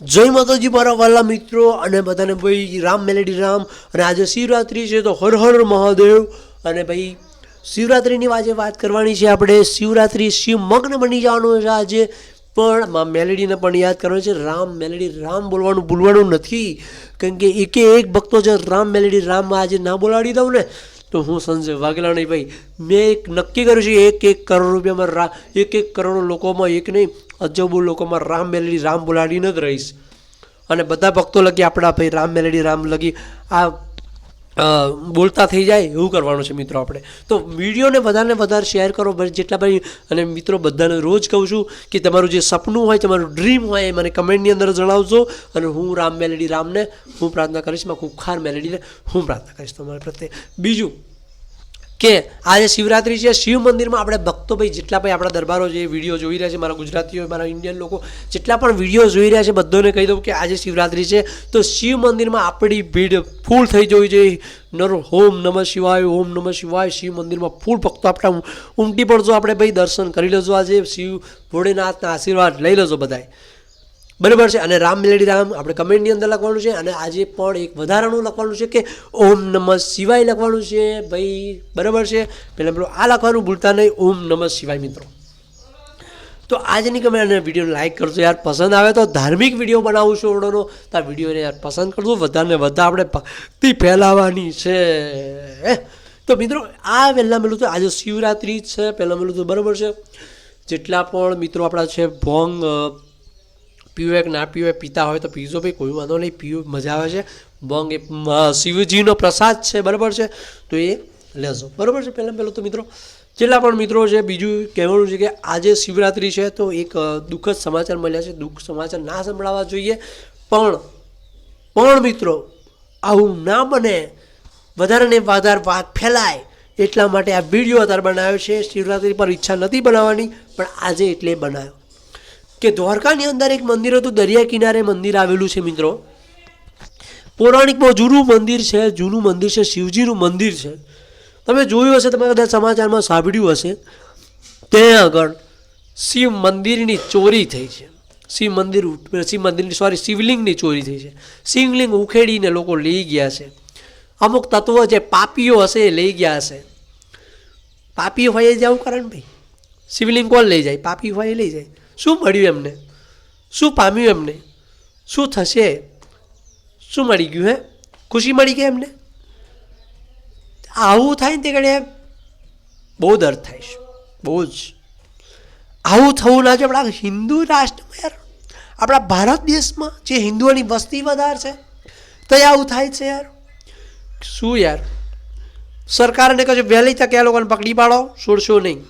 જય માતાજી મારા વાલા મિત્રો અને બધાને ભાઈ રામ મેલેડી રામ. અને આજે શિવરાત્રિ છે તો હર હર મહાદેવ. અને ભાઈ શિવરાત્રિની આજે વાત કરવાની છે આપણે. શિવરાત્રિ શિવમગ્ન બની જવાનું છે આજે. પણ માં મેલેડીને પણ યાદ કરવાનું છે, રામ મેલેડી રામ બોલવાનું ભૂલવાનું નથી. કારણ કે એકે એક ભક્તો છે, રામ મેલેડી રામ આજે ના બોલાડી દઉં ને, તો હું સંજય વાઘેલાણી ભાઈ. મેં એક નક્કી કર્યું છે, એક એક કરોડ રૂપિયામાં રા, એક એક કરોડ લોકોમાં, એક નહીં અજબો લોકોમાં રામ મેલેડી, રામ બોલાડીને જ રહીશ. અને બધા ભક્તો લગી આપણા ભાઈ રામ મેલેડી, રામ લગી આ બોલતા થઈ જાય એવું કરવાનું છે મિત્રો આપણે. તો વિડીયોને વધારે વધારે શેર કરો જેટલા ભાઈ અને મિત્રો બધાને રોજ કહું છું કે તમારું જે સપનું હોય, તમારું ડ્રીમ હોય, એ મને કમેન્ટની અંદર જણાવજો. અને હું રામ મેલેડી, રામને હું પ્રાર્થના કરીશમાં ખુખાર મેલેડીને હું પ્રાર્થના કરીશ તમારા પ્રત્યે. બીજું કે આજે શિવરાત્રિ છે, શિવ મંદિરમાં આપણે ભક્તો ભાઈ જેટલા ભાઈ આપણા દરબારો જે વીડિયો જોઈ રહ્યા છે, મારા ગુજરાતીઓ, મારા ઇન્ડિયન લોકો, જેટલા પણ વીડિયો જોઈ રહ્યા છે, બધાને કહી દઉં કે આજે શિવરાત્રિ છે. તો શિવ મંદિરમાં આપણી ભીડ ફૂલ થઈ જવી જોઈએ. નર, ઓમ નમઃ શિવાય, ઓમ નમઃ શિવાય, શિવ મંદિરમાં ફૂલ ભક્તો આપણા ઉમ- ઉમટી પડજો. આપણે ભાઈ દર્શન કરી લેજો આજે. શિવ ભોળેનાથના આશીર્વાદ લઈ લેજો બધાય. બરાબર છે? અને રામ મિલેડી રામ આપણે કમેન્ટની અંદર લખવાનું છે અને આજે પણ એક વધારાનું લખવાનું છે કે ઓમ નમઃ શિવાય લખવાનું છે ભાઈ, બરાબર છે? પહેલાં પેલું આ લખવાનું ભૂલતા નહીં. ઓમ નમઃ શિવાય મિત્રો. તો આજની કમેન્ટ અને વિડીયોને લાઇક કરજો યાર. પસંદ આવે તો ધાર્મિક વીડિયો બનાવું છું ઓર્ડરનો તો આ વિડીયોને યાર પસંદ કરજો. વધારે વધારે આપણે ભક્તિ ફેલાવવાની છે? તો મિત્રો, આ પહેલાં મેલું તો આજે શિવરાત્રિ છે. પહેલાં મેલું તો બરાબર છે. જેટલા પણ મિત્રો આપણા છે ભોંગ પીવે કે ના પીવે, પીતા હોય તો પીજો ભાઈ, કોઈ વાંધો નહીં, પીવું, મજા આવે છે. બોંગ એ શિવજીનો પ્રસાદ છે, બરાબર છે? તો એ લેજો. બરાબર છે? પહેલાં, પહેલું તો મિત્રો જેટલા પણ મિત્રો છે, બીજું કહેવાનું છે કે આજે શિવરાત્રિ છે, તો એક દુઃખદ સમાચાર મળ્યા છે. દુઃખ સમાચાર ના સંભળાવવા જોઈએ. પણ પણ મિત્રો, આવું ના બને. વધારે ને વધારે વાત ફેલાય. એટલા માટે આ વીડિયો અત્યારે બનાવ્યો છે. શિવરાત્રિ પર ઈચ્છા નથી બનાવવાની, પણ આજે એટલે બનાવ્યો. કે દ્વારકાની અંદર એક મંદિર હતું, દરિયા કિનારે મંદિર આવેલું છે મિત્રો. પૌરાણિકમાં જૂનું મંદિર છે, જૂનું મંદિર છે, શિવજીનું મંદિર છે. તમે જોયું હશે, તમે કદાચ સમાચારમાં સાંભળ્યું હશે. ત્યાં આગળ શિવ મંદિરની ચોરી થઈ છે. શિવ મંદિર શિવ મંદિરની સોરી શિવલિંગની ચોરી થઈ છે. શિવલિંગ ઉખેડીને લોકો લઈ ગયા છે. અમુક તત્વો જે પાપીઓ હશે એ લઈ ગયા હશે. પાપી હોય એ જવું કારણ ભાઈ. શિવલિંગ કોણ લઈ જાય? પાપી હોય એ લઈ જાય. શું મળ્યું એમને? શું પામ્યું એમને? શું થશે? શું મળી ગયું હે? ખુશી મળી ગઈ એમને? આવું થાય ને તે કડે બહુ દર્દ થાય છે. બહુ જ. આવું થવું ના જોઈએ. આપણા હિન્દુ રાષ્ટ્રમાં યાર. આપણા ભારત દેશમાં જે હિન્દુઓની વસ્તી વધારે છે, તો આવું થાય છે યાર. શું યાર? સરકારને કહે વહેલી તકે આ લોકોને પકડી પાડો. છોડશો નહીં.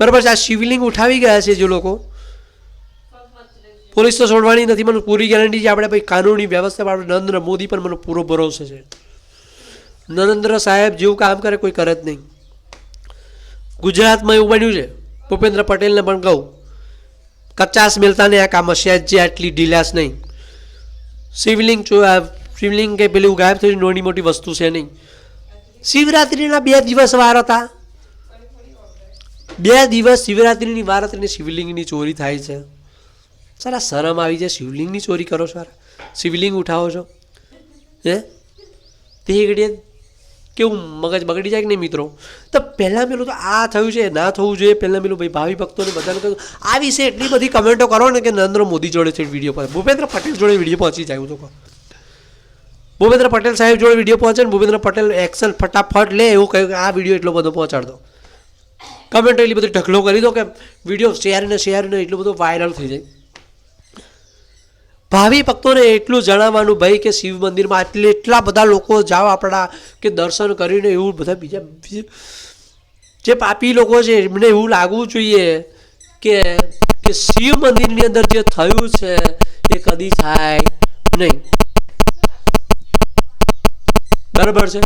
બરાબર છે, આ શિવલિંગ ઉઠાવી ગયા છે જે લોકો. પોલીસ તો છોડવાની નથી મને પૂરી ગેરંટી છે, આપણે ભાઈ કાનૂની વ્યવસ્થા આપણે નરેન્દ્ર મોદી પણ મને પૂરો ભરોસો છે. નરેન્દ્ર સાહેબ જેવું કામ કરે, કોઈ કરે જ નહીં. ગુજરાતમાં એવું બન્યું છે, ભૂપેન્દ્ર પટેલને પણ કહું, કચાસ મેલતાને આ કામ હશે આટલી ઢીલાસ નહીં. શિવલિંગ શિવલિંગ કે પેલું ગાયબ થયું નાની મોટી વસ્તુ છે નહીં. શિવરાત્રિના બે દિવસ વાર હતા. બે દિવસ શિવરાત્રિની વાર હતી શિવલિંગની ચોરી થાય છે. સર, આ શરમ આવી જાય શિવલિંગની ચોરી કરો, સર. શિવલિંગ ઉઠાવો છો. હે? તે ઘડીએ કેવું મગજ બગડી જાય કે નહીં, મિત્રો? તો પહેલાં પેલું તો આ થયું છે, ના થવું જોઈએ. પહેલાં પેલું ભાઈ ભાવિ ભક્તોને બધાને કહ્યું, આ વિશે એટલી બધી કમેન્ટો કરો ને કે નરેન્દ્ર મોદી જોડે છે વીડિયો પર ભૂપેન્દ્ર પટેલ જોડે વીડિયો પહોંચી જાય તો ભૂપેન્દ્ર પટેલ સાહેબ જોડે વીડિયો પહોંચે ને ભૂપેન્દ્ર પટેલ એક્શન ફટાફટ લે એવું કહ્યું કે, આ વીડિયો એટલો બધો પહોંચાડ દો કમેન્ટ એટલી બધી ઢગલો કરી દો કે વીડિયો શેર ને શેર એટલું બધું વાયરલ થઈ જાય. ભાવિ ભક્તોને એટલું જણાવવાનું ભાઈ કે શિવ મંદિરમાં એટલે એટલા બધા લોકો જાઓ આપણા કે દર્શન કરીને એવું બધા બીજા- જે પાપી લોકો છે, એમને એવું લાગવું જોઈએ કે કે શિવ મંદિરની અંદર જે થયું છે, એ કદી થાય નહીં. બરાબર છે?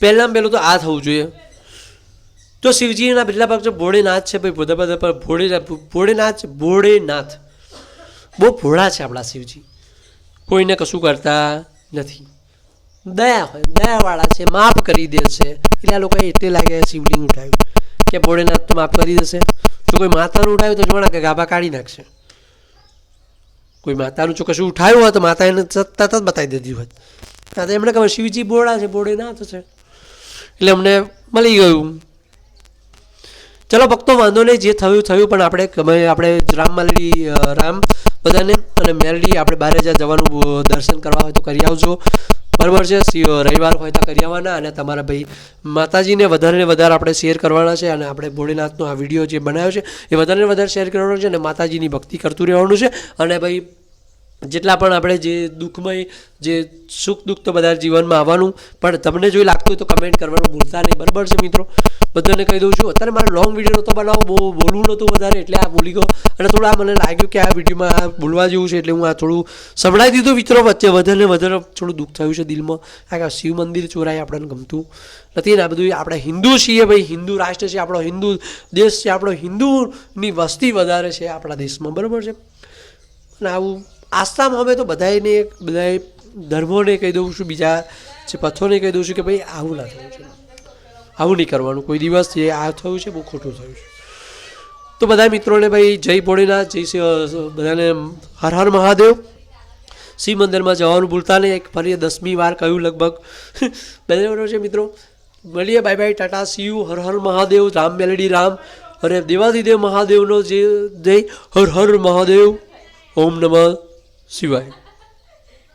પહેલાં પહેલું તો આ થવું જોઈએ. તો શિવજીના બીજા ભાગ છે, ભોળેનાથ છે ભાઈ, બધા પર ભોળેનાથ ભોળેનાથ ભોળેનાથ. બહુ ભોળા છે આપણા શિવજી. કોઈને કશું કરતા નથી. દયા હોય, દયાવાળા છે, માફ કરી દે છે. એટલે આ લોકોએ એટલે લાગે શિવલિંગ ઉઠાવ્યું. કે ભોળેનાથ તો માફ કરી દેશે. જો કોઈ માતાનું ઉઠાવ્યું તો જોણા કે ગાભા કાઢી નાખશે. કોઈ માતાનું જો કશું ઉઠાયું હોય તો માતા એને તરત જ બતાવી દીધી હોત કાં તો એમણે ખબર શિવજી બોળા છે બોળે ના છે. એટલે અમને મળી ગયું. ચલો, ભક્તો, વાંધો નહીં, જે થયું થયું, પણ આપણે આપણે રામ માલડી રામ બધાને અને મેલડી આપણે બારે જ્યાં જવાનું દર્શન કરવા હોય તો કરી આવજો. બરાબર છે રવિવાર હોય તો કરી આવવાના અને તમારા ભાઈ માતાજીને વધારે ને વધારે આપણે શેર કરવાના છે અને આપણે ભોળેનાથનો આ વીડિયો જે બનાવ્યો છે એ વધારે ને વધારે શેર કરવાનો છે અને માતાજીની ભક્તિ કરતું રહેવાનું છે. અને ભાઈ જેટલા પણ આપણે જે દુઃખમય, જે સુખ દુઃખ તો બધા જીવનમાં આવવાનું, પણ તમને જો લાગતું હોય તો કમેન્ટ કરવાનું ભૂલતા નહીં. બરાબર છે મિત્રો? બધાને કહી દઉં છું, અત્યારે મારે લોંગ વીડિયો નહોતો બનાવો, બહુ બોલવું નહોતું વધારે, એટલે આ બોલી ગયો. અને થોડું આ મને લાગ્યું કે આ વિડીયોમાં આ બોલવા જેવું છે, એટલે હું આ થોડું સંભળાવી દીધું મિત્રો વચ્ચે. વધારે વધારે થોડું દુઃખ થયું છે દિલમાં. આ શિવ મંદિર ચોરાય આપણને ગમતું નથી ને આ બધું. આપણે હિન્દુ છીએ ભાઈ, હિન્દુ રાષ્ટ્ર છે, આપણો હિન્દુ દેશ છે, આપણો હિન્દુની વસ્તી વધારે છે આપણા દેશમાં. બરાબર છે? અને આવું આસ્થામાં અમે તો બધાને બધાએ ધર્મોને કહી દઉં છું, બીજા જે પથ્થોને કહી દઉં છું કે ભાઈ, આવું ના થવું છે. આવું નહીં કરવાનું. કોઈ દિવસ જે આ થયું છે, બહુ ખોટું થયું છે. તો બધા મિત્રોને ભાઈ, જય ભોળેનાથ, જય બધાને હર હર મહાદેવ. શિવ મંદિરમાં જવાનું ભૂલતા નહીં. એક ફરી દસમી વાર કહ્યું લગભગ. બરાબર છે મિત્રો? મળીએ. Bye bye tata. Shiv Har Har Mahadev. Ram Meldi Ram. અને દેવાદિદેવ મહાદેવનો જે જય. હર હર મહાદેવ. ઓમ નમઃ. શિવાય